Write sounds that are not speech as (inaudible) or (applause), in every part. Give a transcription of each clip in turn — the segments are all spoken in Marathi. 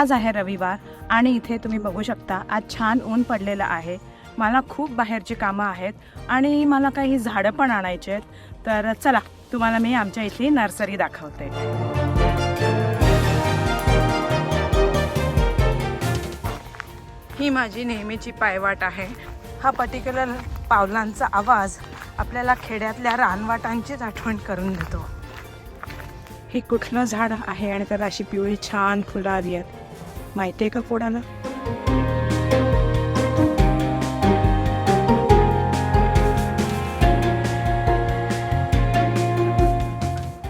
आज आहे रविवार आणि इथे तुम्ही बघू शकता आज छान ऊन पडलेलं आहे. मला खूप बाहेरची कामं आहेत आणि मला काही झाडं पण आणायची आहेत. तर चला तुम्हाला मी आमच्या इथली नर्सरी दाखवते. ही माझी नेहमीची पायवाट आहे. हा पर्टिक्युलर पावलांचा आवाज आपल्याला खेड्यातल्या रानवाटांचीच आठवण करून देतो. हे कुठलं झाड आहे आणि त्याला अशी पिवळी छान फुलं आली आहेत. माहिती आहे का कोणाला?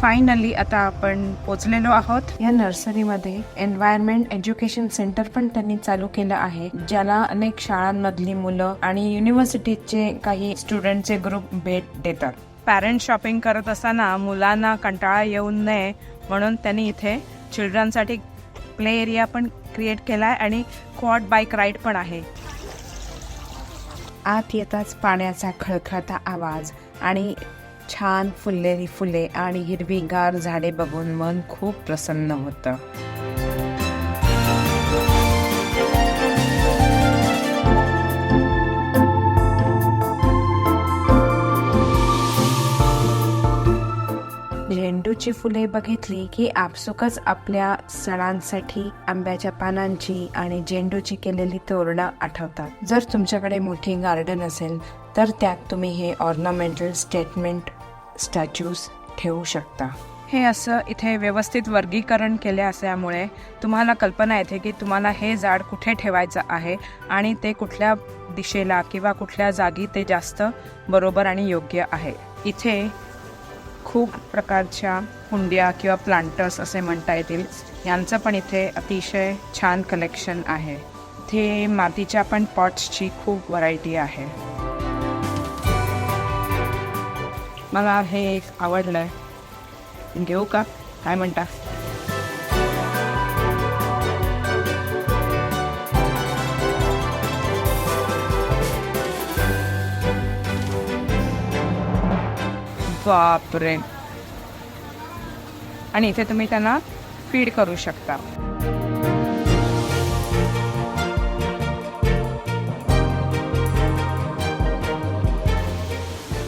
फायनली आता आपण पोचलेलो आहोत. या नर्सरीमध्ये एन्व्हायरमेंट एज्युकेशन सेंटर पण त्यांनी चालू केलं आहे ज्याला अनेक शाळांमधली मुलं आणि युनिव्हर्सिटीचे काही स्टुडंटचे ग्रुप भेट देतात. पॅरेंट शॉपिंग करत असताना मुलांना कंटाळा येऊ नये म्हणून त्यांनी इथे चिल्ड्रनसाठी प्ले एरिया पण क्रिएट केला आहे आणि क्वाड बाईक राईड पण आहे. आत येताच पाण्याचा खळखळता आवाज आणि छान फुललेली फुले आणि हिरवीगार झाडे बघून मन खूप प्रसन्न होतं. आंब्याची फुले बघितली की आपसुकच आपल्या सणांसाठी आंब्याच्या पानांची आणि झेंडूची केलेली तोरणं आठवतात. जर तुमच्याकडे मोठी गार्डन असेल तर त्यात तुम्ही हे ऑर्नामेंटल स्टेटमेंट स्टॅच्यूज ठेवू शकता. हे असं इथे व्यवस्थित वर्गीकरण केले असल्यामुळे तुम्हाला कल्पना येते की तुम्हाला हे झाड कुठे ठेवायचं आहे आणि ते कुठल्या दिशेला किंवा कुठल्या जागी ते जास्त बरोबर आणि योग्य आहे. इथे खूप प्रकारच्या हुंड्या किंवा प्लांटर्स असे म्हणता येतील. यांचं पण इथे अतिशय छान कलेक्शन आहे. इथे मातीच्या पण पॉट्सची खूप व्हरायटी आहे. मला हे एक आवडलं आहे घेऊ का? काय म्हणता? बापरे. आणि इथे तुम्ही त्यांना फीड करू शकता.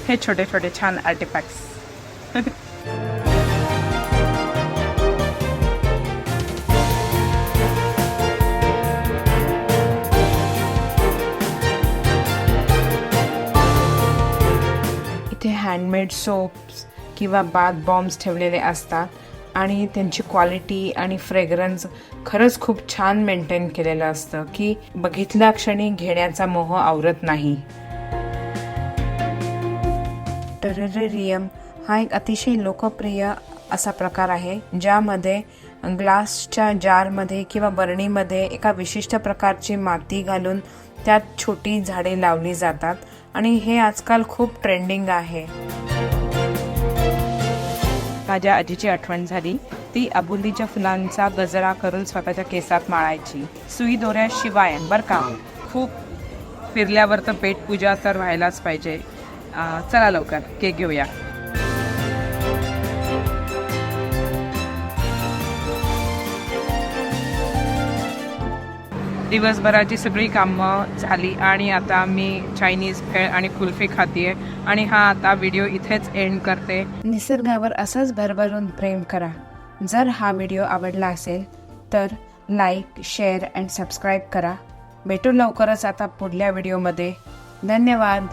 हे छोटे छोटे छान आर्टिफॅक्ट्स (laughs) हँडमेड सोप्स किंवा बाथ बॉम्ब्स ठेवलेले असतात. आणि त्यांची क्वालिटी आणि फ्रेग्रन्स खरंच खूप छान मेंटेन केलेलं असतं की बघितल्या क्षणी घेण्याचा मोह आवरत नाही. टेररियम हा एक अतिशय लोकप्रिय असा प्रकार आहे ज्यामध्ये ग्लासच्या जारमध्ये किंवा बरणीमध्ये एका विशिष्ट प्रकारची माती घालून त्यात छोटी झाडे लावली जातात. आणि हे आजकाल खूप ट्रेंडिंग आहे. माझ्या आजीची आठवण झाली ती अबुलीच्या फुलांचा गजरा करून स्वतःच्या केसात माळायची. सुई दोऱ्याशिवाय बरं का? खूप फिरल्यावर तर पेट पूजा तर व्हायलाच पाहिजे. चला लवकर केक घेऊया. दिवसभराची सगळी कामं झाली आणि आता मी चायनीज भेळ आणि कुल्फी खातीये. आणि हा आता व्हिडिओ इथेच एंड करते. निसर्गावर असंच भरभरून प्रेम करा. जर हा व्हिडिओ आवडला असेल तर लाईक शेअर अँड सबस्क्राईब करा. भेटू लवकरच आता पुढल्या व्हिडिओमध्ये. धन्यवाद.